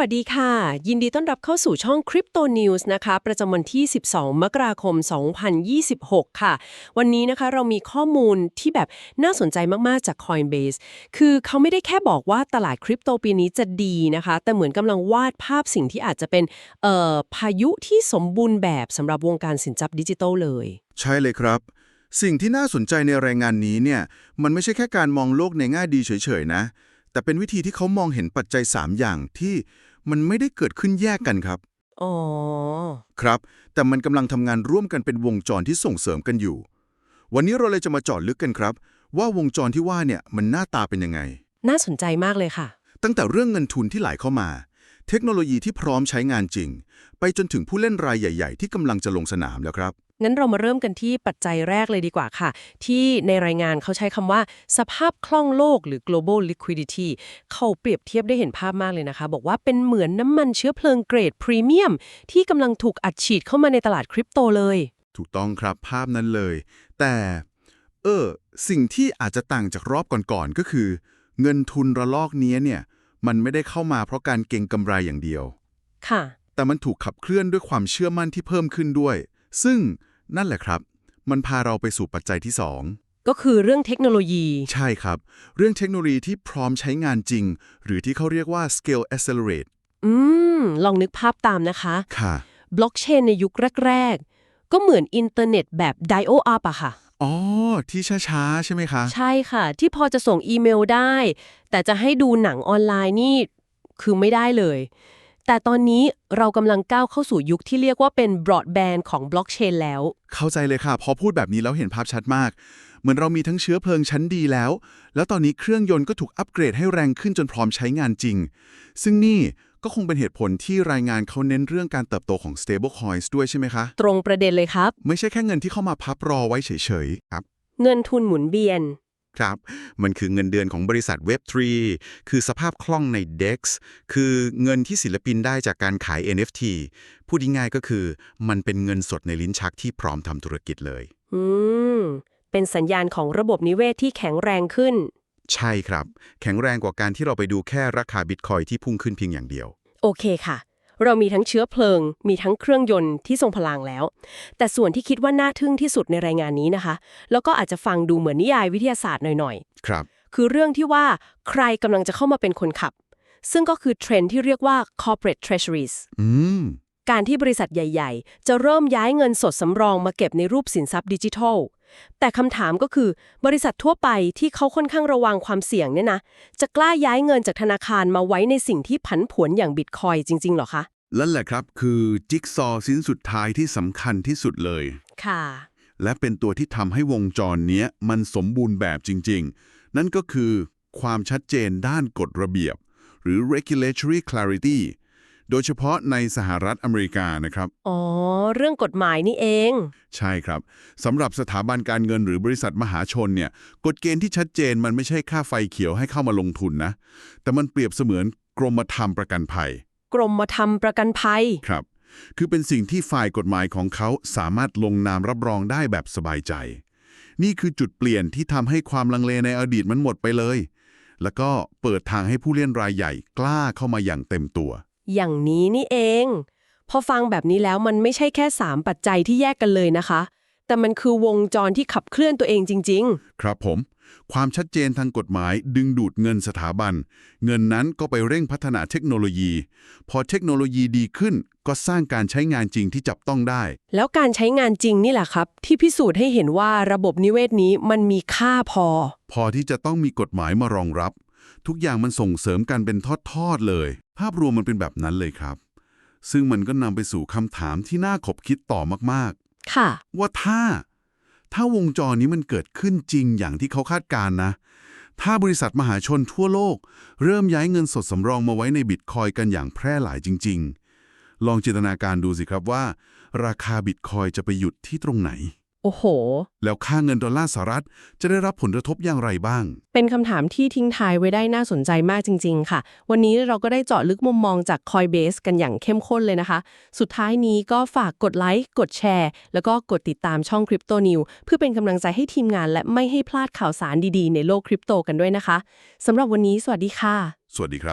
วัสดีค่ะ ยินดีต้อนรับเข้าสู่ช่อง Crypto News นะคะ ประจำวันที่ 12 มกราคม 2026 ค่ะ วันนี้นะคะเรามีข้อมูลที่แบบน่าสนใจมาก ๆ จาก Coinbase คือเขาไม่ได้แค่บอกว่าตลาดคริปโตปีนี้จะดีนะคะ แต่เหมือนกำลังวาดภาพสิ่งที่อาจจะเป็นเอ่อพายุที่สมบูรณ์แบบสำหรับวงการสินทรัพย์ดิจิทัลเลย ใช่เลยครับ สิ่งที่น่าสนใจในรายงานนี้เนี่ยมันไม่ใช่แค่การมองโลกในแง่ดีเฉยๆนะ แต่เป็นวิธีที่เขามองเห็นปัจจัย 3 อย่างที่มันไม่ได้เกิดขึ้นแยกกันครับ อ๋อ ครับ แต่มันกำลังทำงานร่วมกันเป็นวงจรที่ส่งเสริมกันอยู่ วันนี้เราเลยจะมาเจาะลึกกันครับ ว่าวงจรที่ว่าเนี่ยมันหน้าตาเป็นยังไง น่าสนใจมากเลยค่ะ ตั้งแต่เรื่องเงินทุนที่ไหลเข้ามา เทคโนโลยีที่พร้อมใช้งานจริง ไปจนถึงผู้เล่นรายใหญ่ ๆ ที่กำลังจะลงสนามแล้วครับ งั้นเรามาเริ่มกันที่ปัจจัยแรกเลยดีกว่าค่ะ ที่ในรายงานเขาใช้คำว่า สภาพคล่องโลกหรือ global liquidity เขาเปรียบเทียบได้เห็นภาพมากเลยนะคะ บอกว่าเป็นเหมือนน้ำมันเชื้อเพลิงเกรดพรีเมียม ที่กำลังถูกอัดฉีดเข้ามาในตลาดคริปโตเลย ถูกต้องครับภาพนั้นเลย แต่เออสิ่งที่อาจจะต่างจากรอบก่อนๆก็คือ เงินทุนระลอกนี้เนี่ย มันไม่ได้เข้ามาเพราะการเก็งกำไรอย่างเดียว ค่ะ แต่มันถูกขับเคลื่อนด้วยความเชื่อมั่นที่เพิ่มขึ้นด้วย ซึ่งนั่นแหละครับ มันพาเราไปสู่ปัจจัยที่ก็คือเรื่องเทคโนโลยี2ใช่ครับ เรื่องเทคโนโลยีที่พร้อมใช้งานจริง หรือที่เขาเรียกว่า scale accelerate อืม ลองนึกภาพตามนะคะ ค่ะ บล็อกเชนในยุคแรก ๆ ก็เหมือนอินเทอร์เน็ตแบบ dial up อะค่ะ อ๋อ ที่ช้าๆ ใช่ไหมคะ ใช่ค่ะ ที่พอจะส่งอีเมลได้ แต่จะให้ดูหนังออนไลน์นี่ คือไม่ได้เลย แต่ตอนนี้เรากำลังก้าวเข้าสู่ยุคที่เรียกว่าเป็นบรอดแบนด์ของบล็อกเชนแล้ว เข้าใจเลยค่ะ พอพูดแบบนี้แล้วเห็นภาพชัดมาก เหมือนเรามีทั้งเชื้อเพลิงชั้นดีแล้ว แล้วตอนนี้เครื่องยนต์ก็ถูกอัปเกรดให้แรงขึ้นจนพร้อมใช้งานจริง ซึ่งนี่ ก็คงเป็นเหตุผลที่รายงานเขาเน้นเรื่องการเติบโตของ stable coins ด้วยใช่ไหมคะ ตรงประเด็นเลยครับ ไม่ใช่แค่เงินที่เข้ามาพับรอไว้เฉยๆครับ เงินทุนหมุนเวียน ครับ มันคือเงินเดือนของบริษัท Web3 คือสภาพคล่องใน DEX คือเงินที่ศิลปินได้จากการขาย NFT พูดง่ายๆก็คือ มันเป็นเงินสดในลิ้นชักที่พร้อมทำธุรกิจเลย อืม เป็นสัญญาณของระบบนิเวศที่แข็งแรงขึ้น ใช่ครับ แข็งแรงกว่าการที่เราไปดูแค่ราคาบิตคอยที่พุ่งขึ้นเพียงอย่างเดียว โอเคค่ะ เรามีทั้งเชื้อเพลิง มีทั้งเครื่องยนต์ที่ทรงพลังแล้ว แต่ส่วนที่คิดว่าน่าทึ่งที่สุดในรายงานนี้นะคะ แล้วก็อาจจะฟังดูเหมือนนิยายวิทยาศาสตร์หน่อยครับๆคือเรื่องที่ว่าใครกำลังจะเข้ามาเป็นคนขับ ซึ่งก็คือเทรนด์ที่เรียกว่า corporate treasuries อืมการที่บริษัทใหญ่ ๆ จะเริ่มย้ายเงินสดสำรองมาเก็บในรูปสินทรัพย์ดิจิทัล แต่คำถามก็คือบริษัททั่วไปที่เขาค่อนข้างระวังความเสี่ยงเนี่ยนะ จะกล้าย้ายเงินจากธนาคารมาไว้ในสิ่งที่ผันผวนอย่างบิตคอยจริงๆเหรอคะนั่นแหละครับคือจิ๊กซอว์ชิ้นสุดท้ายที่สำคัญที่สุดเลย ค่ะ และเป็นตัวที่ทำให้วงจรเนี้ยมันสมบูรณ์แบบจริง ๆ นั่นก็คือความชัดเจนด้านกฎระเบียบ หรือ regulatory clarity โดยเฉพาะในสหรัฐอเมริกานะครับ อ๋อ เรื่องกฎหมายนี่เอง ใช่ครับสำหรับสถาบันการเงินหรือบริษัทมหาชนเนี่ยกฎเกณฑ์ที่ชัดเจนมันไม่ใช่ค่าไฟเขียวให้เข้ามาลงทุนนะ แต่มันเปรียบเสมือนกรมธรรม์ประกันภัย กรมธรรม์ประกันภัยครับ คือเป็นสิ่งที่ฝ่ายกฎหมายของเขาสามารถลงนามรับรองได้แบบสบายใจ นี่คือจุดเปลี่ยนที่ทำให้ความลังเลในอดีตมันหมดไปเลย แล้วก็เปิดทางให้ผู้เล่นรายใหญ่กล้าเข้ามาอย่างเต็มตัว อย่างนี้นี่เอง พอฟังแบบนี้แล้วมันไม่ใช่แค่ 3 ปัจจัยที่แยกกันเลยนะคะ แต่มันคือวงจรที่ขับเคลื่อนตัวเองจริงครับผม ความชัดเจนทางกฎหมายดึงดูดเงินสถาบัน เงินนั้นก็ไปเร่งพัฒนาเทคโนโลยี พอเทคโนโลยีดีขึ้น ก็สร้างการใช้งานจริงที่จับต้องได้ๆแล้วการใช้งานจริงนี่แหละครับ ที่พิสูจน์ให้เห็นว่าระบบนิเวศนี้มันมีค่าพอ พอที่จะต้องมีกฎหมายมารองรับ ทุกอย่างมันส่งเสริมกันเป็นทอดๆเลย ภาพรวมมันเป็นแบบนั้นเลยครับ ซึ่งมันก็นำไปสู่คำถามที่น่าขบคิดต่อมากค่ะๆว่าถ้า ถ้าวงจรนี้มันเกิดขึ้นจริงอย่างที่เขาคาดการณ์นะ ถ้าบริษัทมหาชนทั่วโลก เริ่มย้ายเงินสดสำรองมาไว้ในบิตคอยกันอย่างแพร่หลายจริง ๆ ลองจินตนาการดูสิครับว่า ราคาบิตคอยจะไปหยุดที่ตรงไหน โอ้โห แล้วค่าเงินดอลลาร์สหรัฐจะได้รับผลกระทบอย่างไรบ้าง เป็นคำถามที่ทิ้งท้ายไว้ได้น่าสนใจมากจริง ๆ ค่ะ วันนี้เราก็ได้เจาะลึกมุมมองจาก Coinbase กันอย่างเข้มข้นเลยนะคะ สุดท้ายนี้ก็ฝากกดไลค์ กดแชร์ แล้วก็กดติดตามช่อง Crypto New เพื่อเป็นกำลังใจให้ทีมงาน และไม่ให้พลาดข่าวสารดีๆ ในโลกคริปโตกันด้วยนะคะสำหรับวันนี้ สวัสดีค่ะ สวัสดีครับ